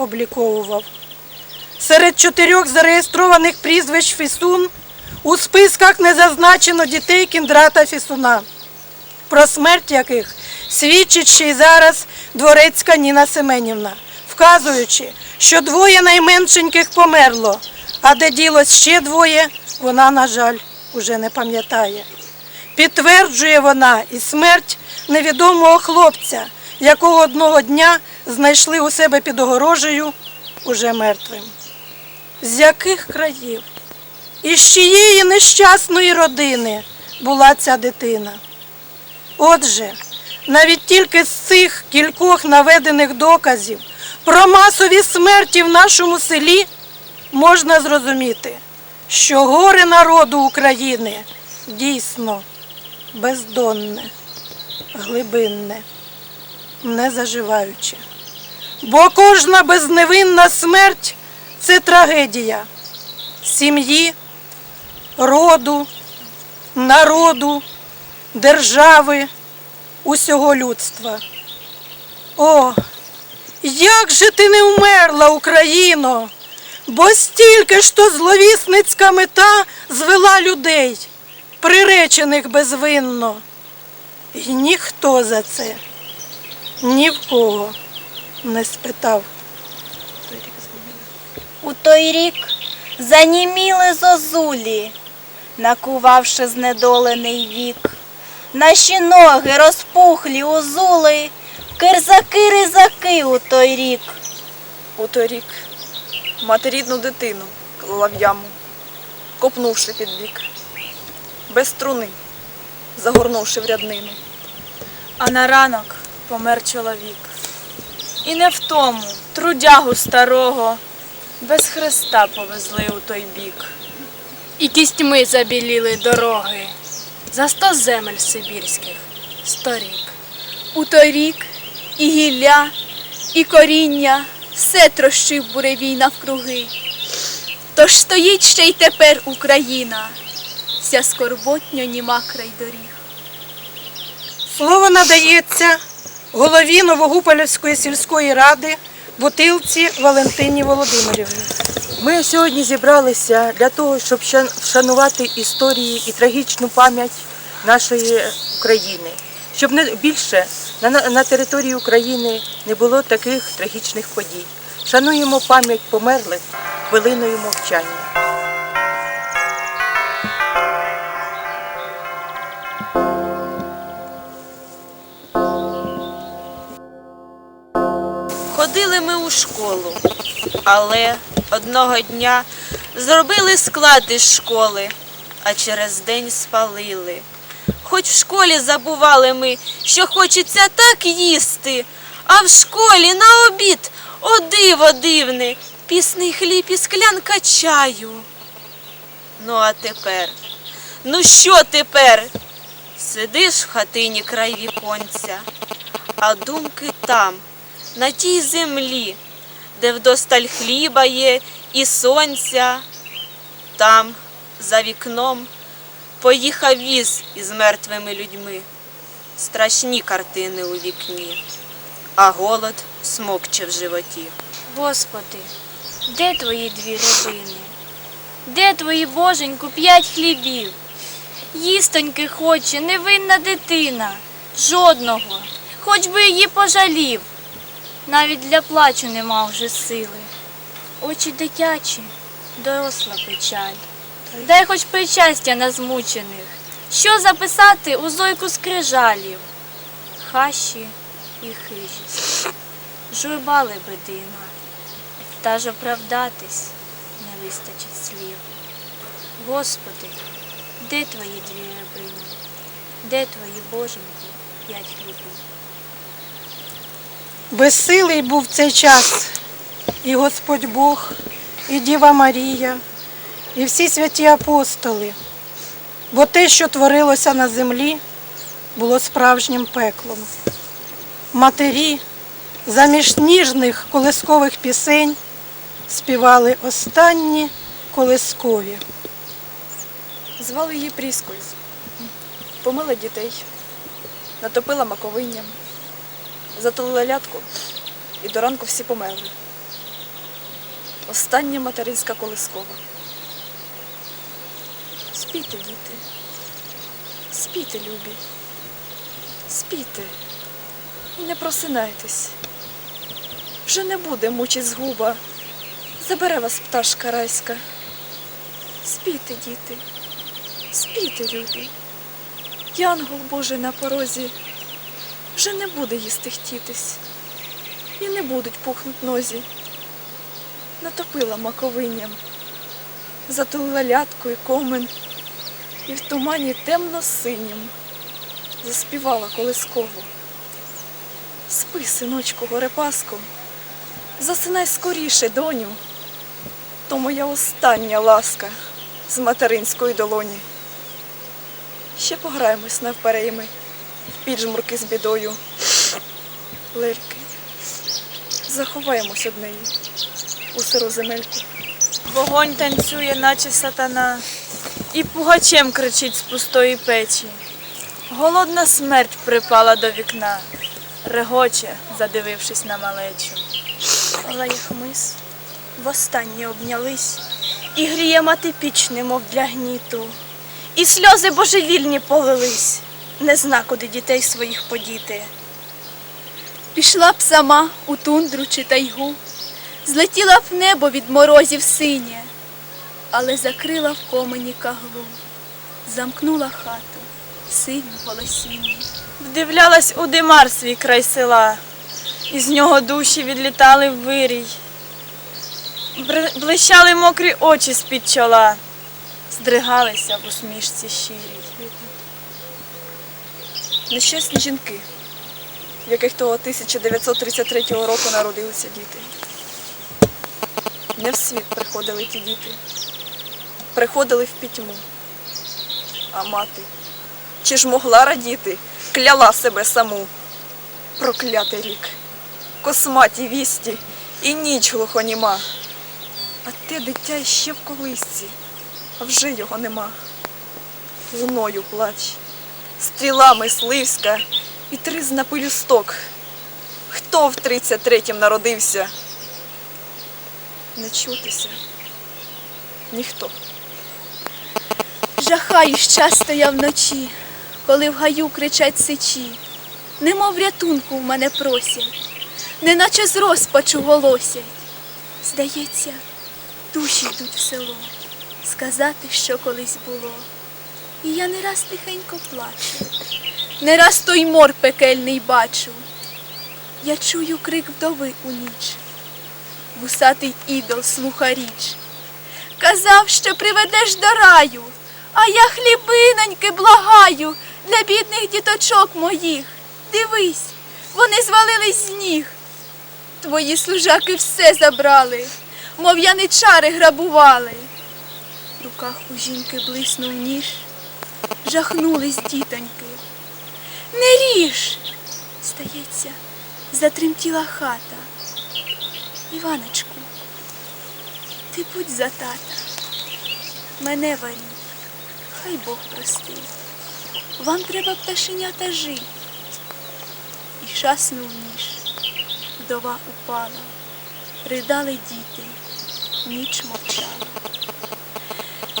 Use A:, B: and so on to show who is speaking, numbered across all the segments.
A: обліковував. Серед чотирьох зареєстрованих прізвищ Фісун у списках не зазначено дітей Кіндрата Фісуна, про смерть яких свідчить ще й зараз дворецька Ніна Семенівна, вказуючи, що двоє найменшеньких померло, а де ділось ще двоє, вона, на жаль, уже не пам'ятає. Підтверджує вона і смерть невідомого хлопця, якого одного дня знайшли у себе під огорожею уже мертвим. З яких країв? Із чиєї нещасної родини була ця дитина? Отже, навіть тільки з цих кількох наведених доказів про масові смерті в нашому селі можна зрозуміти, що горе народу України дійсно бездонне, глибинне, незаживаюче. Бо кожна безневинна смерть це трагедія сім'ї, роду, народу, держави, усього людства. О, як же ти не вмерла, Україно, бо стільки ж то зловісницька мета звела людей, приречених безвинно. І ніхто за це ні в кого не спитав.
B: У той рік заніміли зозулі, накувавши знедолений вік. Наші ноги розпухлі узули, кирзаки-ризаки у той рік.
C: У той рік мати рідну дитину клала в яму, копнувши під бік, без струни, загорнувши в ряднину.
D: А на ранок помер чоловік. І не в тому трудягу старого без хреста повезли у той бік. І кістьми забіліли дороги за сто земель сибірських сторік. У той рік і гілля, і коріння все трощив буревій навкруги. Тож стоїть ще й тепер Україна, вся скорботньо німа край доріг.
A: Слово надається голові Новогупалівської сільської ради Бутилці Валентині Володимирівні.
E: Ми сьогодні зібралися для того, щоб вшанувати історії і трагічну пам'ять нашої України, щоб більше на території України не було таких трагічних подій. Шануємо пам'ять померлих хвилиною мовчання.
F: Ходили ми у школу, але одного дня зробили склад із школи, а через день спалили. Хоч в школі забували ми, що хочеться так їсти, а в школі на обід о диво дивне, пісний хліб і склянка чаю. Ну а тепер, ну що тепер? Сидиш в хатині край віконця, а думки там, на тій землі, де вдосталь хліба є і сонця, там, за вікном, поїхав віз із мертвими людьми. Страшні картини у вікні, а голод смокче в животі.
G: Господи, де твої дві рибини? Де твої боженьку п'ять хлібів? Їстоньки хоче невинна дитина, жодного, хоч би її пожалів. Навіть для плачу нема вже сили. Очі дитячі, доросла печаль. Дай хоч причастя на змучених, що записати у зойку скрижалів, хащі і хижість. Журба лебедина, та ж оправдатись не вистачить слів. Господи, де твої дві рибини? Де твої боженьки п'ять хлібів?
A: Безсилий був цей час і Господь Бог, і Діва Марія, і всі святі апостоли, бо те, що творилося на землі, було справжнім пеклом. Матері заміж ніжних колискових пісень співали останні колискові.
C: Звали її Пріскою. Помила дітей, натопила маковинням, затулила лятку, і до ранку всі померли. Остання материнська колискова. Спійте, діти. Спійте, любі. Спійте. І не просинайтесь. Вже не буде мучить згуба. Забере вас пташка райська. Спійте, діти. Спійте, любі. Янгол Божий на порозі вже не буде їсти хтітись, і не будуть пухнуть нозі. Натопила маковинням, затулила лятку і комен, і в тумані темно-синім. Заспівала колискову. Спи, синочку, горепаском, засинай скоріше, доню, то моя остання ласка з материнської долоні. Ще пограємось навперейми піджмурки з бідою. Лельки, заховаємось од неї у сиру земельку.
H: Вогонь танцює, наче сатана, і пугачем кричить з пустої печі. Голодна смерть припала до вікна, регоче, задивившись на малечу.
D: Але як мис востаннє обнялись, і гріє мати піч, немов для гніту, і сльози божевільні полились, не зна, куди дітей своїх подіти. Пішла б сама у тундру чи тайгу, злетіла б в небо від морозів синє, але закрила в комені каглу, замкнула хату синім голосінням.
H: Вдивлялась у димар свій край села, із нього душі відлітали в вирій. Блищали мокрі очі з-під чола, здригалися в усмішці щирій.
C: Нещасні жінки, в яких того 1933 року народилися діти. Не в світ приходили ті діти, приходили в пітьму. А мати, чи ж могла радіти, кляла себе саму. Проклятий рік, косматі вісті і ніч глухоніма. А те дитя ще в колисці, а вже його нема. Луною плач стріла мисливська і тризна пелюсток. Хто в 33-м народився? Не чутися. Ніхто.
D: Жахаюсь часто я вночі, коли в гаю кричать сичі, немов рятунку в мене просять, неначе з розпачу голосять. Здається, душі йдуть в село, сказати, що колись було. І я не раз тихенько плачу, не раз той мор пекельний бачу. Я чую крик вдови у ніч, вусатий ідол слуха річ. Казав, що приведеш до раю, а я хлібиноньки благаю для бідних діточок моїх. Дивись, вони звалились з ніг. Твої служаки все забрали, мов яничари грабували. В руках у жінки блиснув ніж, жахнулись дітоньки. Не ріж! Здається, затремтіла хата. Іваночку, ти будь за тата. Мене варіть, хай Бог простить. Вам треба пташенята жить. І шаснув ніж, вдова упала, ридали діти, ніч мовчала.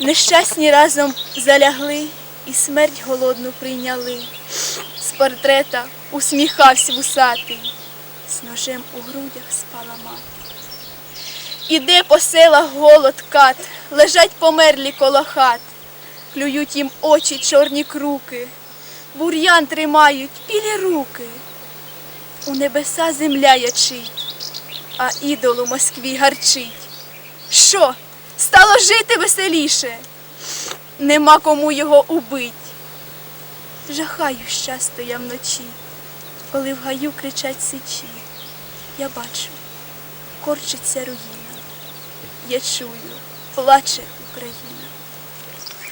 D: Нещасні разом залягли і смерть голодну прийняли. З портрета усміхався вусатий, з ножем у грудях спала мати. Іде по селах голод кат, лежать померлі коло хат, клюють їм очі чорні круки, бур'ян тримають білі руки. У небеса земля ячить, а ідол у Москві гарчить. Що, стало жити веселіше? Нема кому його убить. Жахаюсь часто я вночі, коли в гаю кричать сичі. Я бачу, корчиться руїна. Я чую, плаче Україна.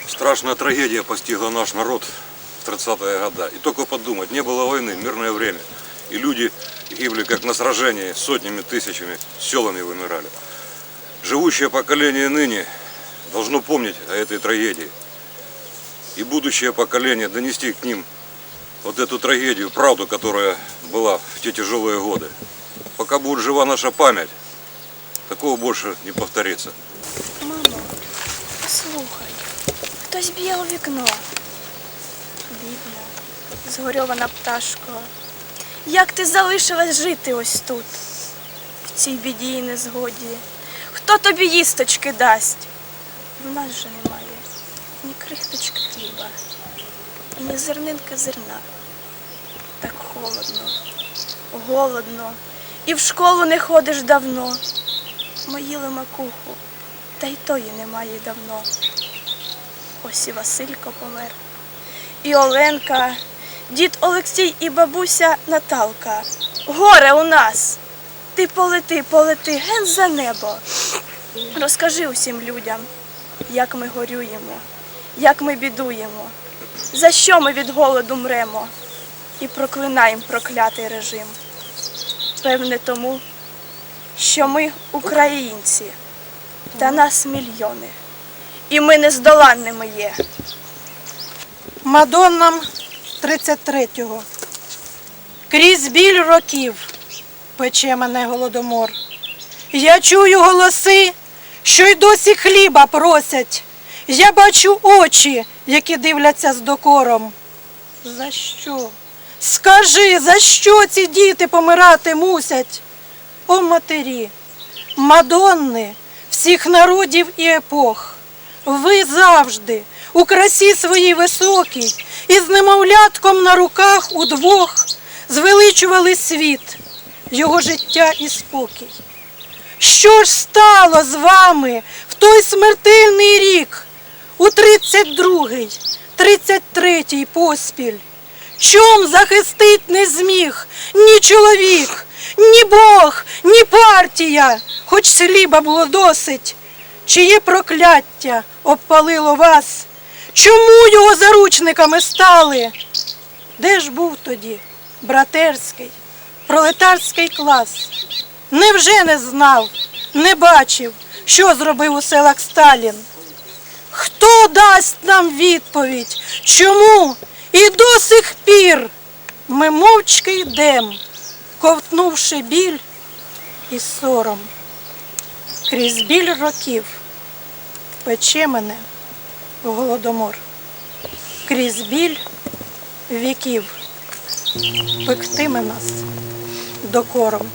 I: Страшная трагедия постигла наш народ в 30-е годы. И только подумать, не было войны, мирное время. И люди гибли как на сражении, сотнями, тысячами, селами вымирали. Живущее поколение ныне должно помнить о этой трагедии. И будущее поколение донести к ним вот эту трагедию, правду, которая была в те тяжелые годы. Пока будет жива наша память, такого больше не повторится.
J: Мамо, послухай, хтось б'є у вікно. Бідна, згорьована пташко. Як ти залишилась жити ось тут, в цій біді і незгоді? Хто тобі їсточки дасть? В нас же немає ні крихточки хліба, ні зернинка зерна. Так холодно, голодно, і в школу не ходиш давно. Ми їли макуху, та й тої немає давно. Ось і Василько помер, і Оленка, дід Олексій і бабуся Наталка. Горе у нас! Ти полети, полети ген за небо. Розкажи усім людям, як ми горюємо, як ми бідуємо, за що ми від голоду мремо, і проклинаємо проклятий режим. Певне тому, що ми українці, та нас мільйони, і ми нездоланними є.
A: Мадоннам 33-го. Крізь біль років пече мене голодомор. Я чую голоси, що й досі хліба просять. Я бачу очі, які дивляться з докором. За що? Скажи, за що ці діти помирати мусять? О матері, Мадонни всіх народів і епох. Ви завжди у красі своїй високій і з немовлятком на руках удвох звеличували світ, його життя і спокій. Що ж стало з вами в той смертельний рік, у 32-й, 33-й поспіль? Чом захистить не зміг ні чоловік, ні Бог, ні партія, хоч сліба було досить. Чиє прокляття обпалило вас? Чому його заручниками стали? Де ж був тоді братерський, пролетарський клас? Невже не знав, не бачив, що зробив у селах Сталін? Хто дасть нам відповідь? Чому і до сих пір ми мовчки йдем, ковтнувши біль і сором? Крізь біль років пече мене голодомор. Крізь біль віків пектиме нас докором.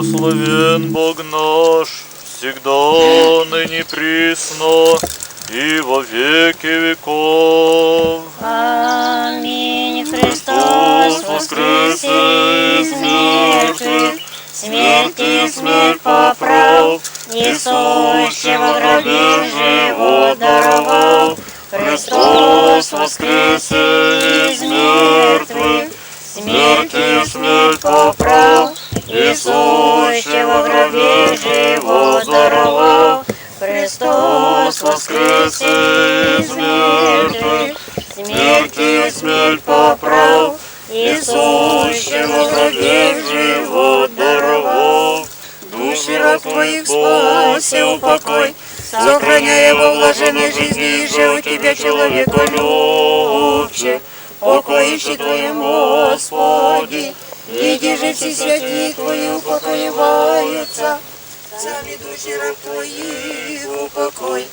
K: Благословен Бог наш, всегда, ныне присно, и во веки веков.
L: Аминь.
K: Христос воскресе из мертвых, смерть и смерть поправ, и сущего гробе живот даровал. Христос воскресе из мертвых, смерть и смерть поправ, и сущего гробе живот даровал. Христос воскресе из мертвых, смерть смерть поправ, и сущего гробе живот даровал. Души раб твоих спаси упокой, сохраняя во блаженной жизни, же у тебя человека любче, покоище твоем, Господи, Иди же все святи твои упокоеваются, сами души раб твоих упокой,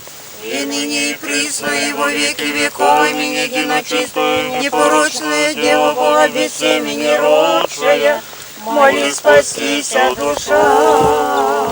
K: и ныне и присно, и во веки веков, имени единочистое, непорочное Дева Бога без семени родшая, моли спастися душами.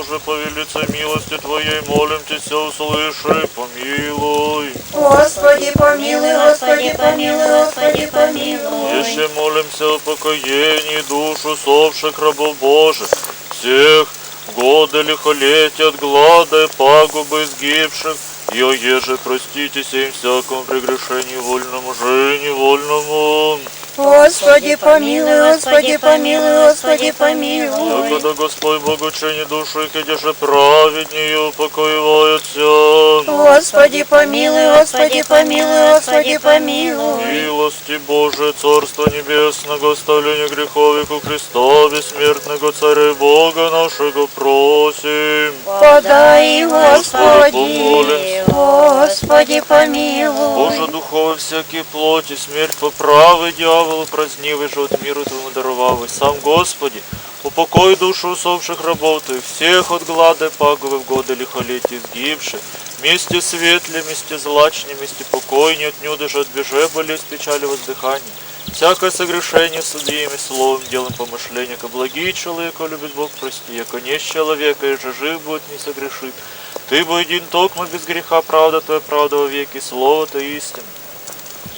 K: Помилуй нас, Боже, по велице милости Твоей, молим Тебя, услыши, помилуй.
J: Господи, помилуй, Господи, помилуй, Господи, помилуй.
K: Еще молимся о покоении душ усопших рабов Божьих, всех годы лихолетия от глада и пагубы сгибших, и о еже проститесь им всякому прегрешению вольному же и невольному.
M: Господи, помилуй, Господи, помилуй, Господи, помилуй.
K: Якода Господь Бог учини душу, и же праведнее упокоивается.
M: Господи, помилуй, Господи, помилуй, Господи, помилуй.
K: Милости Божие, Царство Небесного, оставление грехов веку Христа, бессмертного Царя и Бога нашего просим.
M: Подай, Господи. Господи, помилуй.
K: Боже, духове всякие плоти, смерть поправи, дьяволу празднивый же от миру Твоему даровавый. Сам Господи, упокой душу усопших рабов Твоих, всех от глады паговы в годы лихолетия сгибших, вместе светле, вместе злачне, вместе покойне, отнюдь же от беже болезнь, печали, воздыхания. Всякое согрешение судьями, словом, делом, помышления, ко благие человека любит Бог прости, яко не с человека, и же жив будет, не согрешит. Ты бы один токмо без греха, правда Твоя, правда во веки, слово То истина.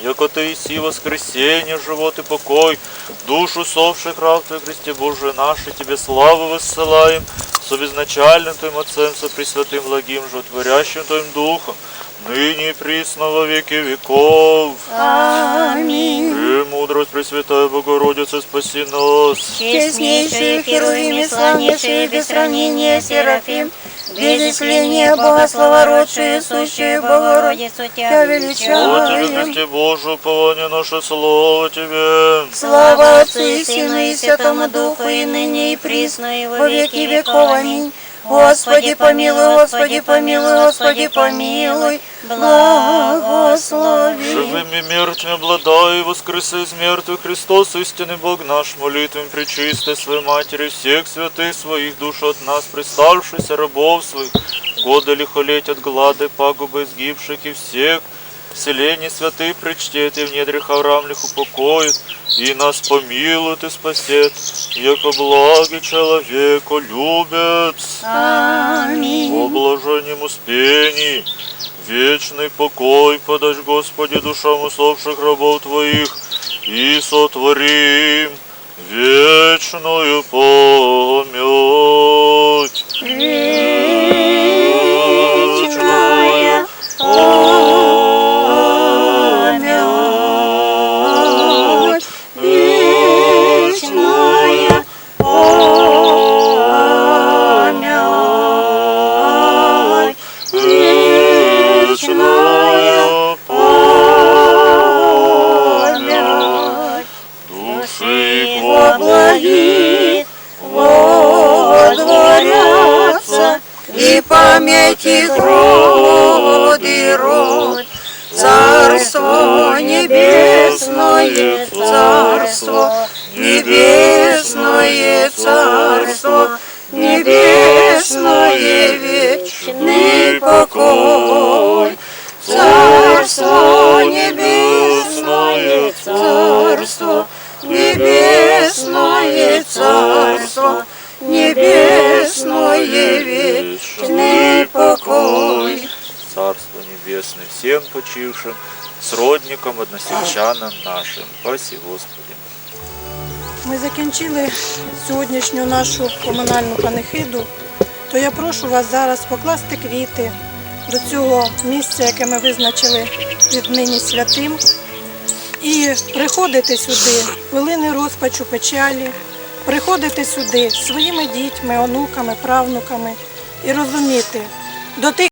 K: Яко Ты иси воскресенье, живот и покой, душу совших раб Твой, Христе Божие наши, Тебе славу воссылаем, со безначальным Твоим Отцем, со Пресвятым Благим, животворящим Твоим Духом, ныне и присно во веки веков.
M: Аминь.
K: Премудрость Пресвятая Богородица, спаси нас.
M: Честнейший Херувим и славнейший без сравнения Серафим, Бога словородшие, сущую Богородицу Тебя
K: Слава Тебе,
M: величаем.
K: Христе Божию, упование наше, слово Тебе.
M: Слава Отцу и Сыну и Святому Духу, и ныне и присно, и во веки веков. Аминь. Господи, помилуй, Господи, помилуй, Господи, помилуй, благослови.
K: Живыми мертвыми обладая и воскреса из мертвых Христос, истинный Бог наш, молитвами пречистой Своей Матери, всех святых своих душ от нас, приставшихся рабов своих, годы лихолеть от глады, пагубы изгибших и всех, вселений святых причтет и в недрах Авраамлих упокоит, и нас помилует и спасет, яко благий человеку любец.
M: Аминь.
K: О блаженнем успении, вечный покой подашь, Господи, душам усопших рабов Твоих, и сотворим вечную память. Души
M: во благих водворятся, и память их род и род. Царство небесное, царство небесное, царство небесное, вечный покой. Царство небесное, царство небесное, царство небесное, вечный покой.
K: Царство Небесное всем почившим, сродникам, односельчанам нашим. Спаси Господи.
A: Ми закінчили сьогоднішню нашу комунальну панихиду, то я прошу вас зараз покласти квіти до цього місця, яке ми визначили віднині святим, і приходити сюди хвилини розпачу печалі, приходити сюди своїми дітьми, онуками, правнуками. І розуміти, до тих